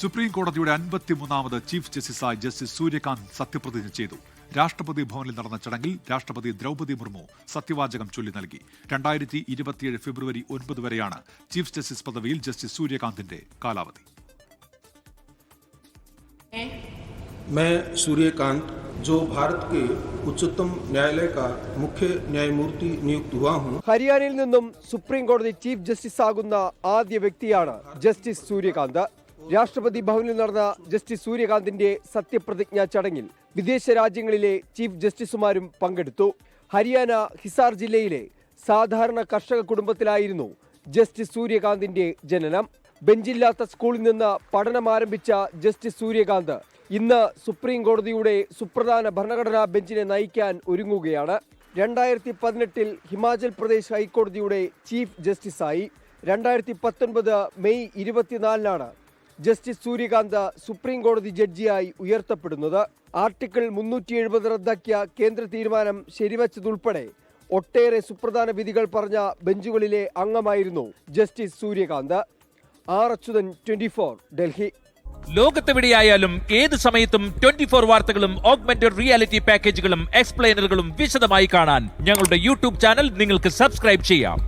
Supreme കോടതിയുടെ അൻപത്തിമൂന്നാമത് chief ജസ്റ്റിസായി ജസ്റ്റിസ് സൂര്യകാന്ത് സത്യപ്രതിജ്ഞ ചെയ്തു രാഷ്ട്രപതി ഭവനിൽ നടന്ന ചടങ്ങിൽ രാഷ്ട്രപതി ദ്രൗപദി മുർമു സത്യവാചകം ചൊല്ലി നൽകി രണ്ടായിരത്തി ഇരുപത്തിയേഴ് ഫെബ്രുവരി ഒൻപത് വരെയാണ് ചീഫ് ജസ്റ്റിസ് പദവിയിൽ ജസ്റ്റിസ് സൂര്യകാന്തിന്റെ കാലാവധി मैं सूर्यकांत जो भारत के उच्चतम न्यायालय का मुख्य न्यायमूर्ति नियुक्त हुआ हूँ ഹരിയാനയിൽ നിന്നും സുപ്രീം കോടതി ചീഫ് ജസ്റ്റിസ് ആകുന്ന ആദ്യ വ്യക്തിയാണ് ജസ്റ്റിസ് സൂര്യകാന്ത് രാഷ്ട്രപതി ഭവനിൽ നടന്ന ജസ്റ്റിസ് സൂര്യകാന്തിന്റെ സത്യപ്രതിജ്ഞാ ചടങ്ങിൽ വിദേശ രാജ്യങ്ങളിലെ ചീഫ് ജസ്റ്റിസുമാരും പങ്കെടുത്തു. ഹരിയാന ഹിസാർ ജില്ലയിലെ സാധാരണ കർഷക കുടുംബത്തിലായിരുന്നു ജസ്റ്റിസ് സൂര്യകാന്തിന്റെ ജനനം. ബെഞ്ചില്ലാത്ത സ്കൂളിൽ നിന്ന് പഠനം ആരംഭിച്ച ജസ്റ്റിസ് സൂര്യകാന്ത് ഇന്ന് സുപ്രീം കോടതിയുടെ സുപ്രധാന ഭരണഘടനാ ബെഞ്ചിനെ നയിക്കാൻ ഒരുങ്ങുകയാണ്. രണ്ടായിരത്തി പതിനെട്ടിൽ ഹിമാചൽ പ്രദേശ് ഹൈക്കോടതിയുടെ ചീഫ് ജസ്റ്റിസായി. രണ്ടായിരത്തി പത്തൊൻപത് മെയ് ഇരുപത്തിനാലിനാണ് ജസ്റ്റിസ് സൂര്യകാന്ത് സുപ്രീം കോടതി ജഡ്ജിയായി ഉയർത്തപ്പെടുന്നത്. ആർട്ടിക്കിൾ മുന്നൂറ്റി എഴുപത് റദ്ദാക്കിയ കേന്ദ്ര തീരുമാനം ശരിവച്ചതുൾപ്പെടെ ഒട്ടേറെ സുപ്രധാന വിധികൾ പറഞ്ഞ ബെഞ്ചുകളിലെ അംഗമായിരുന്നു justice Surya Kant. R Achuthan twenty four Delhi. ലോകത്തെവിടെയായാലും ഏത് സമയത്തും ട്വന്റി ഫോർ വാർത്തകളും ഓഗ്മെന്റഡ് റിയാലിറ്റി പാക്കേജുകളും എക്സ്പ്ലെയിനറുകളും വിശദമായി കാണാൻ ഞങ്ങളുടെ യൂട്യൂബ് ചാനൽ നിങ്ങൾക്ക് സബ്സ്ക്രൈബ് ചെയ്യാം.